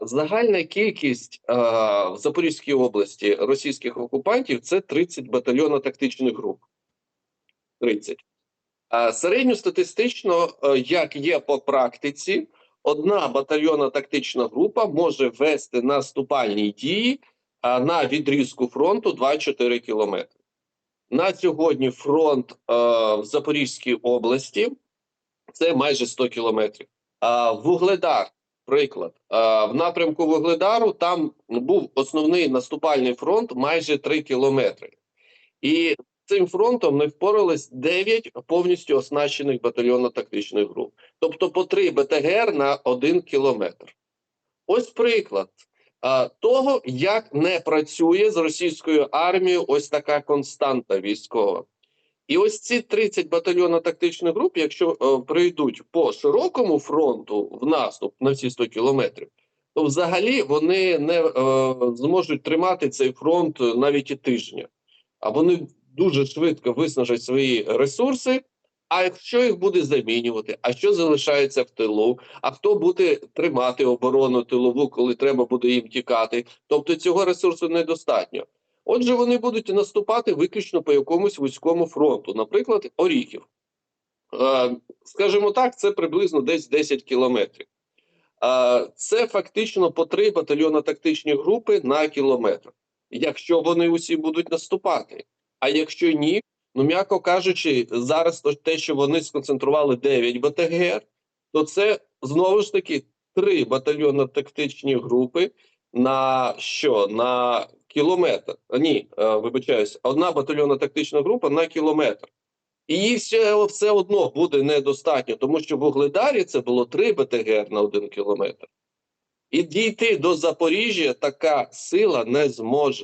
Загальна кількість е, в Запорізькій області російських окупантів це 30 батальйонно-тактичних груп. 30. А середньостатистично, е, як є по практиці, одна батальйонно-тактична група може вести наступальні дії а, на відрізку фронту 2-4 кілометри. На сьогодні фронт е, в Запорізькій області це майже 100 кілометрів. А Вугледар, приклад, в напрямку Вугледару там був основний наступальний фронт майже 3 кілометри. І цим фронтом не впорались 9 повністю оснащених батальйонно-тактичних груп. Тобто по 3 БТГР на 1 кілометр. Ось приклад того, як не працює з російською армією ось така константа військова. І ось ці 30 батальйонно-тактичних груп, якщо е, прийдуть по широкому фронту в наступ на всі 100 кілометрів, то взагалі вони не е, зможуть тримати цей фронт навіть і тижня. А вони дуже швидко виснажать свої ресурси. А якщо їх буде замінювати, а що залишається в тилу? А хто буде тримати оборону тилову, коли треба буде їм тікати? Тобто цього ресурсу недостатньо. Отже, вони будуть наступати виключно по якомусь вузькому фронту, наприклад, Оріхів. Е, скажімо так, це приблизно десь 10 кілометрів. Е, це фактично по три батальйонно-тактичні групи на кілометр, якщо вони усі будуть наступати. А якщо ні, ну м'яко кажучи, зараз те, що вони сконцентрували 9 БТГР, то це знову ж таки три батальйонно-тактичні групи на що? На кілометр. Ні, е, вибачаюсь, одна батальйонна тактична група на кілометр. І їх все, все одно буде недостатньо, тому що в Угледарі це було 3 БТГР на один кілометр. І дійти до Запоріжжя така сила не зможе.